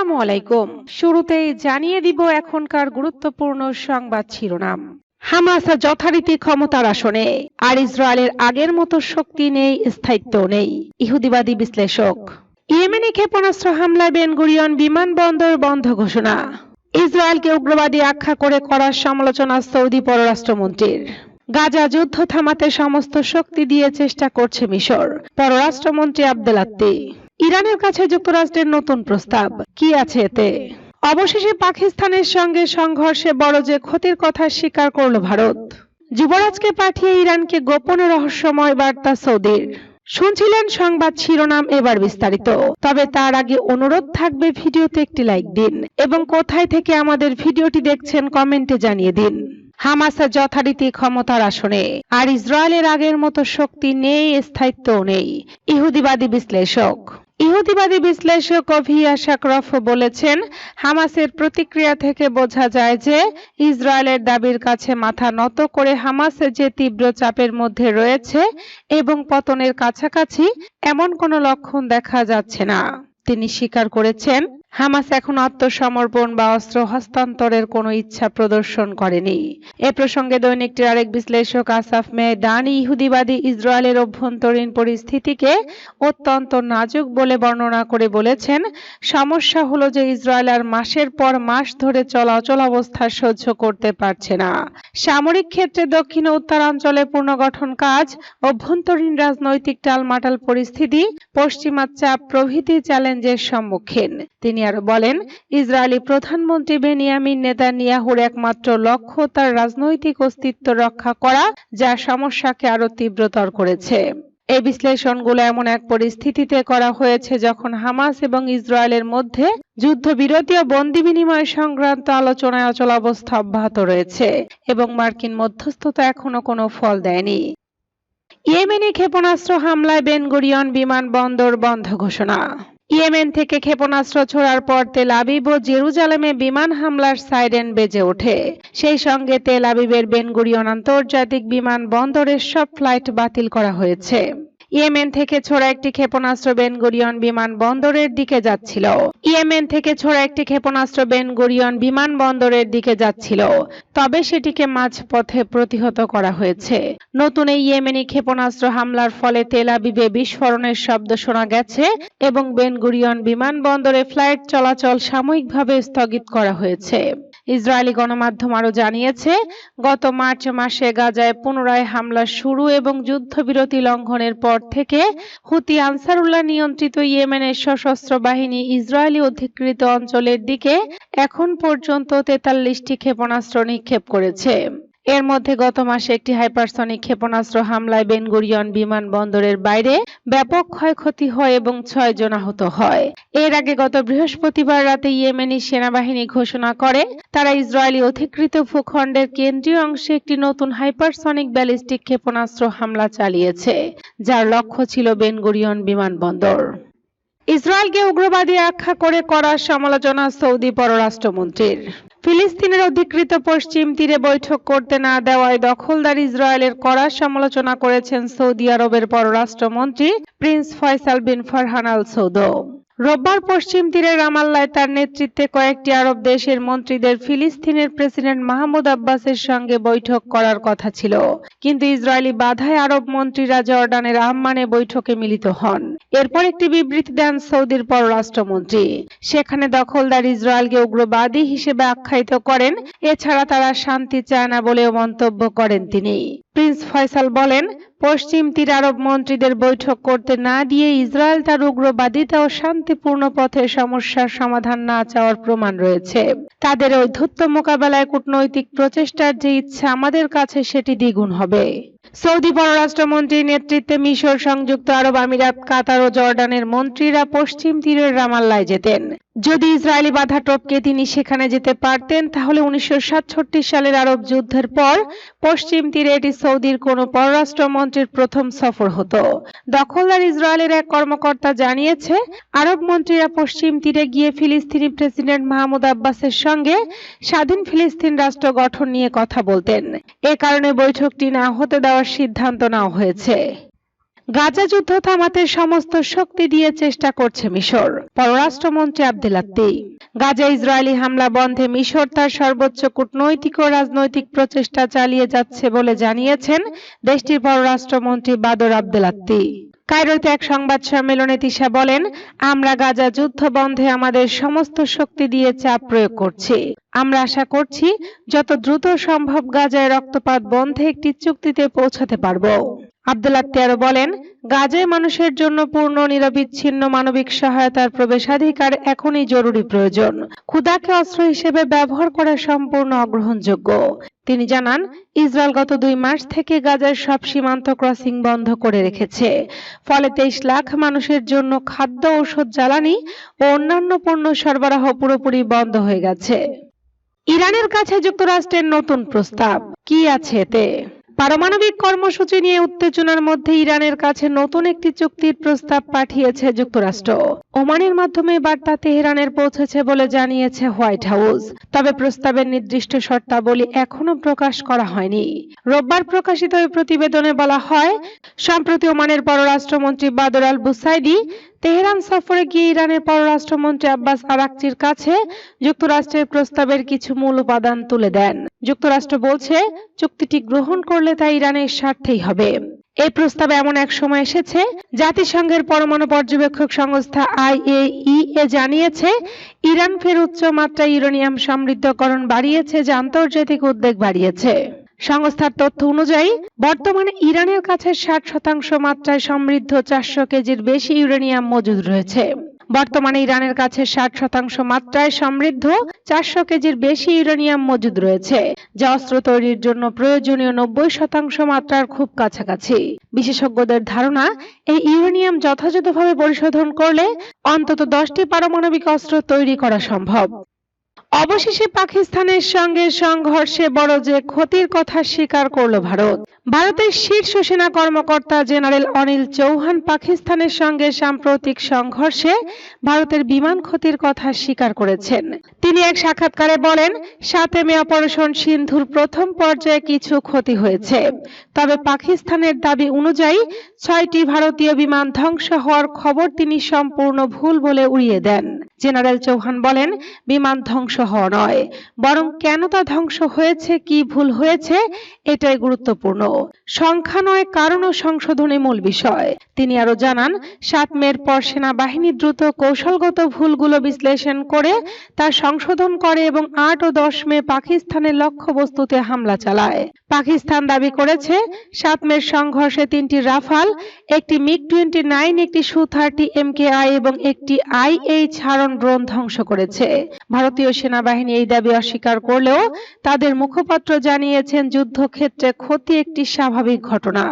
আসসালামু আলাইকুম। শুরুতেই জানিয়ে দিব এখনকার গুরুত্বপূর্ণ সংবাদ শিরোনাম। হামাস যথারীতি ক্ষমতার আসনে, আর ইসরায়েলের আগের মতো শক্তি নেই, স্থায়িত্ব নেই। ইহুদিবাদী বিশ্লেষক, ইয়েমেনে ক্ষেপণাস্ত্র হামলায় বেনগুরিয়ন বিমানবন্দর বন্ধ ঘোষণা। ইসরায়েলকে উগ্রবাদী আখ্যা করে করার সমালোচনা সৌদি পররাষ্ট্রমন্ত্রীর। গাজা যুদ্ধ থামাতে সমস্ত শক্তি দিয়ে চেষ্টা করছে মিশর। পররাষ্ট্রমন্ত্রী আব্দুল আত্তি ইরানের কাছে যুক্তরাষ্ট্রের নতুন প্রস্তাব। কি আছে এতে? অবশেষে পাকিস্তানের সঙ্গে সংঘর্ষে বড় যে ক্ষতির কথা স্বীকার করল ভারত। যুবরাজকে পাঠিয়ে ইরানকে গোপনে রহস্যময় বার্তা সৌদির। শুনছিলেন সংবাদ শিরোনাম এবার বিস্তারিত। তবে তার আগে অনুরোধ থাকবে ভিডিওতে একটি লাইক দিন এবং কোথায় থেকে আমাদের ভিডিওটি দেখছেন কমেন্টে জানিয়ে দিন। হামাসা যথারীতি ক্ষমতার আসনে। আর ইসরায়েলের আগের মতো শক্তি নেই স্থায়িত্ব নেই। ইহুদিবাদী বিশ্লেষক। ইহুদিবাদী বিশ্লেষক অভিয়া শাকরফ বলেছেন, হামাসের প্রতিক্রিয়া থেকে বোঝা যায় যে ইসরায়েলের দাবির কাছে মাথা নত করে হামাস যে তীব্র চাপের মধ্যে রয়েছে এবং পতনের কাছাকাছি এমন কোনো লক্ষণ দেখা যাচ্ছে না। তিনি স্বীকার করেছেন হামাস এখন আত্মসমর্পণ বা অস্ত্র হস্তান্তরের কোনো ইচ্ছা প্রদর্শন করেনি। এ প্রসঙ্গে দৈনিকটির আরেক বিশ্লেষক আসাফ মেদানি ইহুদিবাদী ইসরায়েলের অভ্যন্তরীণ পরিস্থিতিকে অত্যন্ত নাজুক বলে বর্ণনা করে বলেছেন, সমস্যা হলো যে ইসরায়েল আর মাসের পর মাস ধরে চলাচল অবস্থা সহ্য করতে পারছে না। সামরিক ক্ষেত্রে দক্ষিণ ও উত্তরাঞ্চলে পুনর্গঠন কাজ, অভ্যন্তরীণ রাজনৈতিক টালমাটাল পরিস্থিতি পশ্চিমা চাপ প্রভৃতি চ্যালেঞ্জের সম্মুখীন। তিনি আরও বলেন, ইসরায়েলি প্রধানমন্ত্রী বেনিয়ামিন নেতানিয়াহুর একমাত্র লক্ষ্য তার রাজনৈতিক অস্তিত্ব রক্ষা করা, যা সমস্যাকে আরও তীব্রতর করেছে। এই বিশ্লেষণগুলো এমন এক পরিস্থিতিতে করা হয়েছে যখন হামাস এবং ইসরায়েলের মধ্যে যুদ্ধবিরতি ও বন্দি বিনিময় সংক্রান্ত আলোচনায় অচল অবস্থা অব্যাহত রয়েছে এবং মার্কিন মধ্যস্থতা এখনও কোনো ফল দেয়নি। ইয়েমেনি ক্ষেপণাস্ত্র হামলায় বেনগুরিয়ন বিমানবন্দর বন্ধ ঘোষণা। ইয়েমেন থেকে ক্ষেপণাস্ত্র ছোড়ার পর তেল আবিব ও জেরুজালেমে বিমান হামলার সাইরেন বেজে ওঠে। সেই সঙ্গে তেল আবিবের বেনগুরিয়ন আন্তর্জাতিক বিমান বন্দরের সব ফ্লাইট বাতিল করা হয়েছে। ইয়েমেন থেকে ছোড়া একটি ক্ষেপণাস্ত্র বেনগুরিয়ন বিমান বন্দরের দিকে যাচ্ছিল। ইয়েমেন থেকে ছোড়া একটি ক্ষেপণাস্ত্র বেনগুরিয়ন বিমান বন্দরের দিকে যাচ্ছিল, তবে সেটিকে মাঝপথে প্রতিহত করা হয়েছে। নতুন এই ইয়েমেনি ক্ষেপণাস্ত্র হামলার ফলে তেল আবিবে বিস্ফোরণের শব্দ শোনা গেছে এবং বেনগুরিয়ন বিমানবন্দরে ফ্লাইট চলাচল সাময়িকভাবে স্থগিত করা হয়েছে। ইসরায়েলি গণমাধ্যম আরও জানিয়েছে, গত মার্চ মাসে গাজায় পুনরায় হামলা শুরু এবং যুদ্ধবিরতি লঙ্ঘনের পর থেকে হুতি আনসারুল্লাহ নিয়ন্ত্রিত ইয়েমেনের সশস্ত্র বাহিনী ইসরায়েলি অধিকৃত অঞ্চলের দিকে এখন পর্যন্ত তেতাল্লিশটি ক্ষেপণাস্ত্র নিক্ষেপ করেছে। এর মধ্যে গত মাসে একটি হাইপারসনিক ক্ষেপণাস্ত্র হামলায় বেনগুরিয়ন বিমানবন্দরের বাইরে ব্যাপক ক্ষয়ক্ষতি হয় এবং ছয় জন আহত হয়। এর আগে গত বৃহস্পতিবার রাতে ইয়েমেনি সেনাবাহিনী ঘোষণা করে, তারা ইসরায়েলি অধিকৃত ভূখণ্ডের কেন্দ্রীয় অংশে একটি নতুন হাইপারসনিক ব্যালিস্টিক ক্ষেপণাস্ত্র হামলা চালিয়েছে, যার লক্ষ্য ছিল বেনগুরিয়ন বিমানবন্দর। ইসরায়েলকে উগ্রবাদী আখ্যা করে করার সমালোচনা সৌদি পররাষ্ট্রমন্ত্রীর। ফিলিস্তিনের অধিকৃত পশ্চিম তীরে বৈঠক করতে না দেওয়ায় দখলদার ইসরায়েলের কড়া সমালোচনা করেছেন সৌদি আরবের পররাষ্ট্রমন্ত্রী prince Faisal bin Farhan Al Saud রোববার পশ্চিম তীরে রামাল্লায় তার নেতৃত্বে কয়েকটি আরব দেশের মন্ত্রীদের ফিলিস্তিনের প্রেসিডেন্ট মাহমুদ আব্বাসের সঙ্গে বৈঠক করার কথা ছিল। কিন্তু ইসরায়েলি বাধায় আরব মন্ত্রীরা জর্ডানের আহ্বানে বৈঠকে মিলিত হন। এরপর একটি বিবৃতি দেন সৌদির পররাষ্ট্রমন্ত্রী। সেখানে দখলদার ইসরায়েলকে উগ্রবাদী হিসেবে আখ্যায়িত করেন। এছাড়া তারা শান্তি চায় না বলেও মন্তব্য করেন তিনি। প্রিন্স ফয়সাল বলেন, পশ্চিম তীর আরব মন্ত্রীদের বৈঠক করতে না দিয়ে ইসরায়েল তার উগ্রবাদিতা ও শান্তিপূর্ণ পথে সমস্যার সমাধান না চাওয়ার প্রমাণ রয়েছে। তাদের ঔদ্ধত্য মোকাবেলায় কূটনৈতিক প্রচেষ্টার যে ইচ্ছা আমাদের কাছে সেটি দ্বিগুণ হবে। সৌদি পররাষ্ট্রমন্ত্রীর নেতৃত্বে মিশর সংযুক্ত আরব আমিরাত, কাতার ও জর্ডানের মন্ত্রীরা পশ্চিম তীরের রামাল্লায় যেতেন। যদি ইসরায়েলি বাধা টপকে তিনি সেখানে যেতে পারতেন, তাহলে উনিশশো সালের আরব যুদ্ধের পর পশ্চিম তীরে এটি সৌদির কোনো পররাষ্ট্রমন্ত্রীর প্রথম সফর হতো। দখলদার ইসরায়েলের এক কর্মকর্তা জানিয়েছে, আরব মন্ত্রীরা পশ্চিম তীরে গিয়ে ফিলিস্তিনি প্রেসিডেন্ট মাহমুদ আব্বাসের সঙ্গে স্বাধীন ফিলিস্তিন রাষ্ট্র গঠন নিয়ে কথা বলতেন। এ কারণে বৈঠকটি না হতে দেওয়ার সিদ্ধান্ত নেওয়া হয়েছে। গাজা যুদ্ধ থামাতে সমস্ত শক্তি দিয়ে চেষ্টা করছে মিশর। পররাষ্ট্রমন্ত্রী আব্দুল্লাত্তি গাজা ইসরায়েলি হামলা বন্ধে মিশর তার সর্বোচ্চ কূটনৈতিক ও রাজনৈতিক প্রচেষ্টা চালিয়ে যাচ্ছে বলে জানিয়েছেন দেশটির পররাষ্ট্রমন্ত্রী বাদর আব্দুল্লাত্তি কায়রোতে এক সংবাদ সম্মেলনে তিশা বলেন, আমরা গাজা যুদ্ধ বন্ধে আমাদের সমস্ত শক্তি দিয়ে চাপ প্রয়োগ করছি। আমরা আশা করছি যত দ্রুত সম্ভব গাজায় রক্তপাত বন্ধে একটি চুক্তিতে পৌঁছাতে পারব। আব্দুল্লাহ আরও বলেন, গাজায় মানুষের জন্য পূর্ণ, নিরবিচ্ছিন্ন মানবিক সহায়তার প্রবেশাধিকার এখনই জরুরি প্রয়োজন। ক্ষুদাকে অস্ত্র হিসেবে ব্যবহার করা সম্পূর্ণ অগ্রহণযোগ্য। তিনি জানান, ইসরায়েল গত দুই মাস থেকে গাজার সব সীমান্ত ক্রসিং বন্ধ করে রেখেছে। ফলে তেইশ লাখ মানুষের জন্য খাদ্য, ঔষধ, জ্বালানি ও অন্যান্য পণ্য সরবরাহ পুরোপুরি বন্ধ হয়ে গেছে। ইরানের কাছে যুক্তরাষ্ট্রের নতুন প্রস্তাব, কি আছে এতে? পারমাণবিক কর্মসূচি নিয়ে উত্তেজনার মধ্যে ইরানের কাছে নতুন একটি চুক্তির প্রস্তাব পাঠিয়েছে যুক্তরাষ্ট্র। ওমানের মাধ্যমে বার্তা তেহরানের পৌঁছেছে বলে জানিয়েছে হোয়াইট হাউস। তবে প্রস্তাবের নির্দিষ্ট শর্তাবলী এখনও প্রকাশ করা হয়নি। রোববার প্রকাশিত ওই প্রতিবেদনে বলা হয়, সম্প্রতি ওমানের পররাষ্ট্রমন্ত্রী বাদর আল বুসাইদি তেহরান সফরে গিয়ে ইরানের পররাষ্ট্রমন্ত্রী আব্বাস আরাকচির কাছে যুক্তরাষ্ট্রের প্রস্তাবের কিছু মূল উপাদান তুলে দেন। যুক্তরাষ্ট্র বলছে, চুক্তিটি গ্রহণ করলে তা ইরানের স্বার্থেই হবে। এই প্রস্তাবে এমন এক সময় এসেছে, জাতিসংঘের পরমাণু পর্যবেক্ষক সংস্থা আইএইএ জানিয়েছে, ইরান ফের উচ্চ মাত্রায় ইউরেনিয়াম সমৃদ্ধকরণ বাড়িয়েছে, যা আন্তর্জাতিক উদ্বেগ বাড়িয়েছে। সংস্থার তথ্য অনুযায়ী, বর্তমানে ইরানের কাছে ষাট শতাংশ মাত্রায় সমৃদ্ধ চারশো কেজির বেশি ইউরেনিয়াম মজুদ রয়েছে। বর্তমানে ইরানের কাছে ষাট শতাংশ মাত্রায় সমৃদ্ধ চারশো কেজির বেশি ইউরেনিয়াম মজুদ রয়েছে, যা অস্ত্র তৈরির জন্য প্রয়োজনীয় নব্বই শতাংশ মাত্রার খুব কাছাকাছি। বিশেষজ্ঞদের ধারণা, এই ইউরেনিয়াম যথাযথভাবে পরিশোধন করলে অন্তত দশটি পারমাণবিক অস্ত্র তৈরি করা সম্ভব। অবশেষে পাকিস্তানের সঙ্গে সংঘর্ষে বড় যে ক্ষতির কথা স্বীকার করল ভারত, ভারতের শীর্ষ সেনা কর্মকর্তা জেনারেল অনিল চৌহান পাকিস্তানের সঙ্গে সাম্প্রতিক সংঘর্ষে ভারতের বিমান ক্ষতির কথা স্বীকার করেছেন। তিনি এক সাক্ষাৎকারে বলেন, সাতে মে অপারেশন সিন্ধুর প্রথম পর্যায়ে কিছু ক্ষতি হয়েছে। তবে পাকিস্তানের দাবি অনুযায়ী ছয়টি ভারতীয় বিমান ধ্বংস হওয়ার খবর তিনি সম্পূর্ণ ভুল বলে উড়িয়ে দেন। জেনারেল চৌহান বলেন, বিমান ধ্বংস হওয়া নয়। বরং কেন তা ধ্বংস হয়েছে, কি ভুল হয়েছে, এটাই গুরুত্বপূর্ণ। সংখ্যা নয়, কারণ ও সংশোধনী মূল বিষয়। তিনি আরও জানান, সাত মের পর সেনাবাহিনী দ্রুত কৌশলগত ভুলগুলো বিশ্লেষণ করে তা সংশোধন করে এবং আট ও দশ মে পাকিস্তানের লক্ষ্যবস্তুতে হামলা চালায়। পাকিস্তান দাবি করেছে, সাত মের সংঘর্ষে তিনটি রাফাল, একটি মিগ টোয়েন্টি নাইন, একটি সু থার্টি এম কে এমকেআই এবং একটি আই আইএইচ হারন ড্রোন ধ্বংস করেছে। ভারতীয় সেনাবাহিনী এই দাবি অস্বীকার করলেও তাদের মুখপাত্র জানিয়েছেন যুদ্ধক্ষেত্রে ক্ষতি একটি স্বাভাবিক ঘটনা।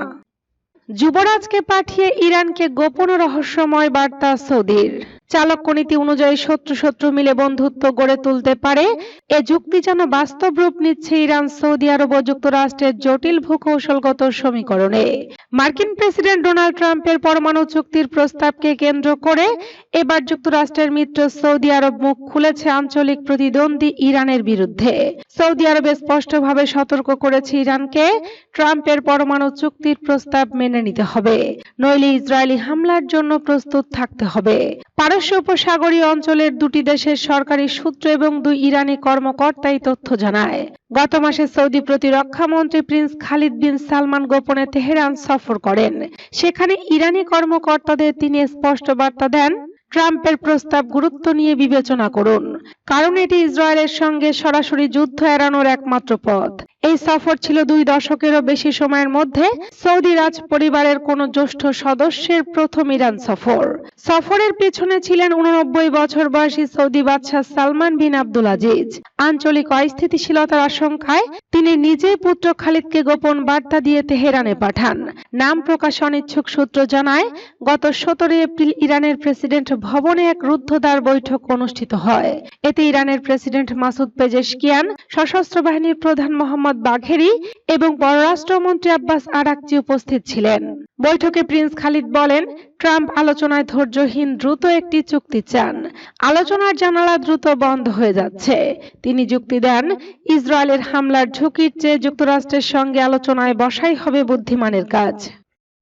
যুবরাজকে পাঠিয়ে ইরানকে গোপন রহস্যময় বার্তা সৌদির। চালক নীতি অনুযায়ী শত্রু শত্রু মিলে বন্ধুত্ব গড়ে তুলতে পারে। এ যুক্তি যেন বাস্তব রূপ নিচ্ছে ইরান, সৌদি আরব ও যুক্তরাষ্ট্রের জটিল ভূকৌশলগত সমীকরণে। মার্কিন প্রেসিডেন্ট ডোনাল্ড ট্রাম্পের পরমাণু চুক্তির প্রস্তাবকে কেন্দ্র করে এবার যুক্তরাষ্ট্রের মিত্র সৌদি আরব মুখ খুলেছে আঞ্চলিক প্রতিদ্বন্দ্বী ইরানের বিরুদ্ধে। সৌদি আরবে স্পষ্টভাবে সতর্ক করেছে ইরানকে, ট্রাম্পের পরমাণু চুক্তির প্রস্তাব মেনে নিতে হবে। নইলে ইসরায়েলি হামলার জন্য প্রস্তুত থাকতে হবে। পারস্য উপসাগরীয় অঞ্চলের দুটি দেশের সরকারি সূত্র এবং দুই ইরানি কর্মকর্তা এই তথ্য জানায়। গত মাসে সৌদি প্রতিরক্ষা মন্ত্রী প্রিন্স খালিদ বিন সালমান গোপনে তেহরান সফর করেন। সেখানে ইরানি কর্মকর্তাদের তিনি স্পষ্ট বার্তা দেন, ট্রাম্পের প্রস্তাব গুরুত্ব নিয়ে বিবেচনা করুন, কারণ এটি ইসরায়েলের সঙ্গে সরাসরি যুদ্ধ এড়ানোর একমাত্র পথ। এই সফর ছিল দুই দশকেরও বেশি সময়ের মধ্যে সৌদি রাজ পরিবারের কোন জ্যেষ্ঠ সদস্যের প্রথম ইরান সফর। সফরের পেছনে ছিলেন উননব্বই বছর বয়সী সৌদি বাদশাহ সালমান বিন আব্দুল আজিজ। আঞ্চলিক অস্থিতিশীলতার আশঙ্কায় তিনি নিজেই পুত্র খালিদকে গোপন বার্তা দিয়ে তেহরানে পাঠান। নাম প্রকাশ অনিচ্ছুক সূত্র জানায়, গত সতেরো এপ্রিল ইরানের প্রেসিডেন্ট ভবনে এক রুদ্ধদ্বার বৈঠক অনুষ্ঠিত হয়। এতে ইরানের প্রেসিডেন্ট মাসুদ পেজেশকিয়ান সশস্ত্র বাহিনীর প্রধান মোহাম্মদ বাঘেরি এবং পররাষ্ট্রমন্ত্রী আব্বাস আরাকচি উপস্থিত ছিলেন। বৈঠকে প্রিন্স খালিদ বলেন, ট্রাম্প আলোচনায় ধৈর্যহীন দ্রুত একটি চুক্তি চান। আলোচনার জানালা দ্রুত বন্ধ হয়ে যাচ্ছে। তিনি যুক্তি দেন, ইসরায়েলের হামলার ঝুঁকির চেয়ে যুক্তরাষ্ট্রের সঙ্গে আলোচনায় বসাই হবে বুদ্ধিমানের কাজ।